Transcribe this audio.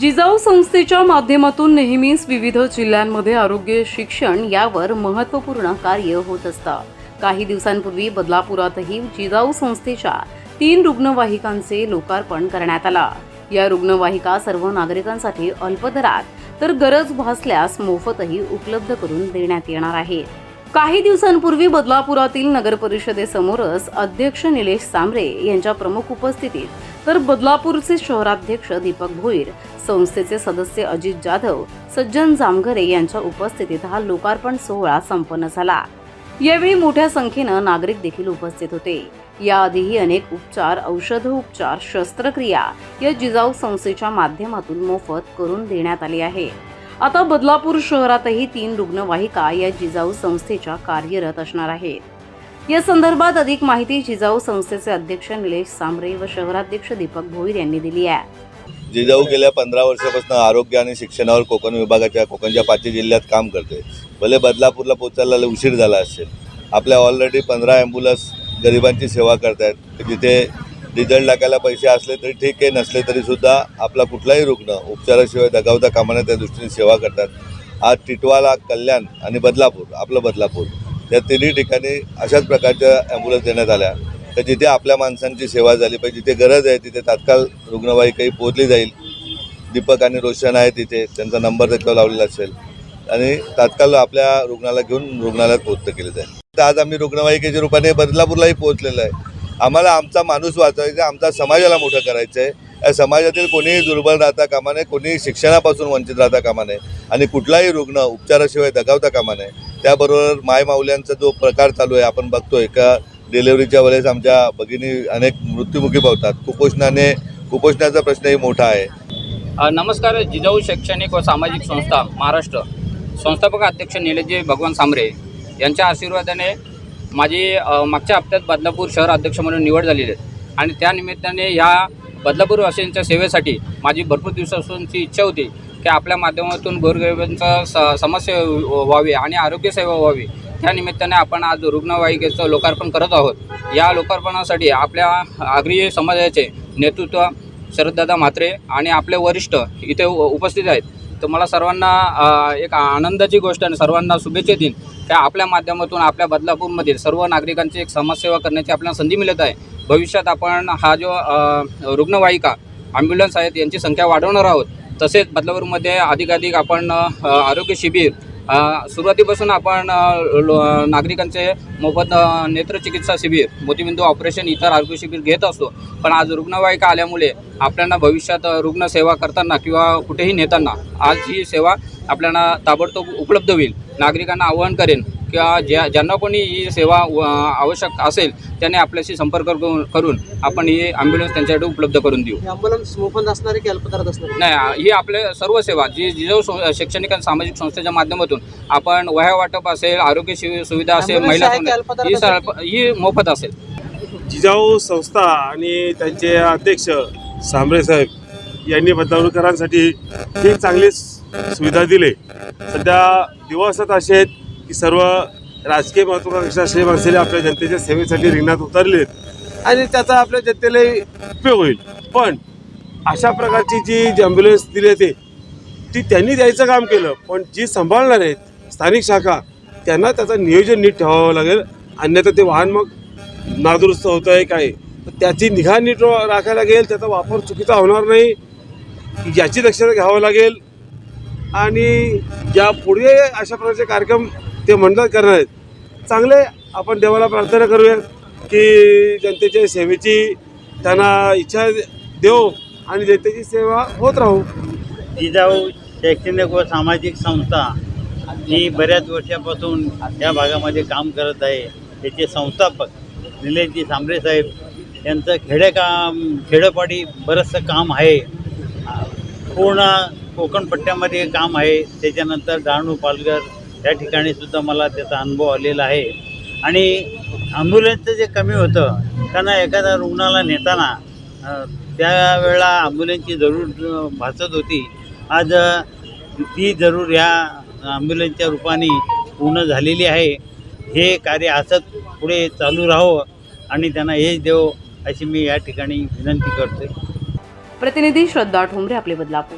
जिजाऊ संस्थेच्या माध्यमातून नेहमीच विविध जिल्ह्यांमध्ये आरोग्य शिक्षण यावर महत्त्वपूर्ण कार्य होत असतं काही दिवसांपूर्वी बदलापुरातही जिजाऊ संस्थेच्या तीन रुग्णवाहिकांचे लोकार्पण करण्यात आला. या रुग्णवाहिका सर्व नागरिकांसाठी अल्पदरात तर गरज भासल्यास मोफतही उपलब्ध करून देण्यात येणार आहे. काही दिवसांपूर्वी बदलापुरातील नगर परिषदेसमोरच अध्यक्ष निलेश सांबरे यांच्या प्रमुख उपस्थितीत तर बदलापूरचे शहराध्यक्ष दीपक भोईर संस्थेचे सदस्य अजित जाधव सज्जन जामघरे यांच्या उपस्थितीत हा लोकार्पण सोहळा संपन्न झाला. यावेळी मोठ्या संख्येनं नागरिक देखील उपस्थित होते. याआधीही अनेक उपचार औषध उपचार शस्त्रक्रिया या जिजाऊ संस्थेच्या माध्यमातून मोफत करून देण्यात आली आहे. आता बदलापूर शहरातही तीन रुग्णवाहिका या जिजाऊ संस्थेच्या कार्यरत असणार आहेत. या संदर्भात अधिक माहिती जिजाऊ संस्थेचे अध्यक्ष निलेश सांबरे व शहराध्यक्ष दीपक भोईर यांनी दिली आहे. जिजाऊ गेल्या पंधरा वर्षापासून आरोग्य आणि शिक्षणावर कोकण विभागाच्या कोकणच्या पाचही जिल्ह्यात काम करते भले बदलापूरला पोचायला उशीर झाला असेल आपल्या ऑलरेडी पंधरा ॲम्ब्युलन्स गरिबांची सेवा करतायत. जिथे डिझेल टाकायला पैसे असले तरी ठीक आहे नसले तरी सुद्धा आपला कुठलाही रुग्ण उपचाराशिवाय दगावता कामाने त्या दृष्टीने सेवा करतात. आज टिटवाला कल्याण आणि बदलापूर आपलं बदलापूर. या तिन्ही ठिकाणी अशाच प्रकारच्या ॲम्ब्युलन्स देण्यात आल्या. तर जिथे आपल्या माणसांची सेवा झाली पाहिजे जिथे गरज आहे तिथे तात्काळ रुग्णवाहिकाही पोहोचली जाईल. दीपक आणि रोशन आहे तिथे त्यांचा नंबर देखील लावलेला असेल. आणि तात्काळ आपल्या रुग्णाला घेऊन रुग्णालयात पोहोचतं केलं जाईल. तर आज आम्ही रुग्णवाहिकेच्या रूपाने बदलापूरलाही पोहोचलेलो आहे. आम्हाला आमचा माणूस वाचवायचा आमचा समाजाला मोठं करायचं आहे. समाजातील कोणीही दुर्बल राहता कामा नये कोणीही शिक्षणापासून वंचित राहता कामा नये आणि कुठलाही रुग्ण उपचाराशिवाय दगावता कामा नये. त्याबरोबर मायमाऊल्यांचा जो प्रकार चालू आहे आपण बघतोय का डिलेवरीच्या वेळेस आमच्या भगिनी अनेक मृत्युमुखी पावतात. कुपोषणाने कुपोषणाचा प्रश्नही मोठा आहे. नमस्कार जिजाऊ शैक्षणिक व सामाजिक संस्था महाराष्ट्र. संस्थापक अध्यक्ष निलजी भगवान सांबरे यांच्या आशीर्वादाने माझी मागच्या हप्त्यात बदलापूर शहर अध्यक्ष म्हणून निवड झालेली आहे. आणि त्यानिमित्ताने ह्या या बदलापूर वासियांच्या सेवेसाठी माझी भरपूर दिवसापासूनची इच्छा होती की आपल्या माध्यमातून गोरगरिबांचा स समस्या व्हावी आणि आरोग्यसेवा व्हावी. त्यानिमित्ताने आपण आज रुग्णवाहिकेचं लोकार्पण करत आहोत. या लोकार्पणासाठी आपल्या आग्रीय समाजाचे नेतृत्व शरददादा म्हात्रे आणि आपले वरिष्ठ इथे उपस्थित आहेत. तर मला सर्वांना एक आनंदाची गोष्ट आणि सर्वांना शुभेच्छा देईन त्या आपल्या माध्यमातून आपल्या बदलापूरमधील सर्व नागरिकांची एक समाजसेवा करण्याची आपल्याला संधी मिळत आहे. भविष्यात आपण हा जो रुग्णवाहिका ॲम्ब्युलन्स आहेत यांची संख्या वाढवणार आहोत. तसेच बदलापूरमध्ये अधिकाधिक आपण आरोग्य शिबिर सुरुवातीपासून आपण लो- नागरिकांचे मोफत नेत्रचिकित्सा शिबिर मोतीबिंदू ऑपरेशन इतर आरोग्य शिबिर घेत असतो. पण आज रुग्णवाहिका आल्यामुळे आपल्याला भविष्यात रुग्णसेवा करताना किंवा कुठेही नेताना आज ही सेवा आपल्याला ताबडतोब उपलब्ध होईल. नागरिकांना आवाहन करेन किंवा ज्या ज्यांना कोणी ही सेवा आवश्यक असेल त्याने आपल्याशी संपर्क करून आपण ही ॲम्ब्युलन्स त्यांच्यासाठी उपलब्ध करून देऊ. ॲम्ब्युलन्स मोफत असणारे की अल्पदरात असणारे? नाही ही आपले सर्व सेवा जी जिजाऊ सं- शैक्षणिक आणि सामाजिक संस्थेच्या माध्यमातून आपण वह्या वाटप असेल आरोग्य शिव- सुविधा असेल महिला आहे ही ही मोफत असेल. जिजाऊ संस्था आणि त्यांचे अध्यक्ष सांबरे साहेब यांनी बदलापूरकरांसाठी ही चांगली सुविधा दिली. सध्या दिवस असे आहेत की सर्व राजकीय महत्वाकांक्षा श्री माणसाने आपल्या जनतेच्या सेवेसाठी रिंगणात उतरले आहेत आणि त्याचा आपल्या जनतेला उपयोग होईल. पण अशा प्रकारची जी जी ॲम्ब्युलन्स दिली ते ती त्यांनी द्यायचं काम केलं पण जी सांभाळणार आहेत स्थानिक शाखा त्यांना त्याचं नियोजन नीट ठेवावं लागेल. अन्यथा ते वाहन मग नादुरुस्त होतं आहे काय? तर त्याची निघा नीट राखायला लागेल त्याचा वापर चुकीचा होणार नाही. याची दक्षता घ्यावं लागेल. आणि या पुढे अशा प्रकारचे कार्यक्रम ते मंडळ करणार आहेत चांगले आपण देवाला प्रार्थना करूया की जनतेच्या सेवेची त्यांना इच्छा देऊ आणि जनतेची सेवा होत राहू. जिजाऊ शैक्षणिक व सामाजिक संस्था ही बऱ्याच वर्षापासून या भागामध्ये काम करत आहे. त्याचे संस्थापक निलेशजी सांबरे साहेब यांचं खेडेकाम खेडोपाडी बरंचसं काम आहे. पूर्ण कोकण पट्ट्यामध्ये काम आहे. त्याच्यानंतर डहाणू पालघर त्या ठिकाणी सुद्धा मला त्याचा अनुभव आलेला आहे. आणि ॲम्ब्युलन्सचं जे कमी होतं त्यांना एखाद्या रुग्णाला नेताना त्यावेळेला ॲम्ब्युलन्सची जरूर भासत होती. आज ती जरूर ह्या ॲम्ब्युलन्सच्या रूपाने पूर्ण झालेली आहे. हे कार्य असंच पुढे चालू राहावं आणि त्यांना हेच देव अशी मी या ठिकाणी विनंती करते प्रतिनिधी श्रद्धा ठोंबरे आपले बदलापूर.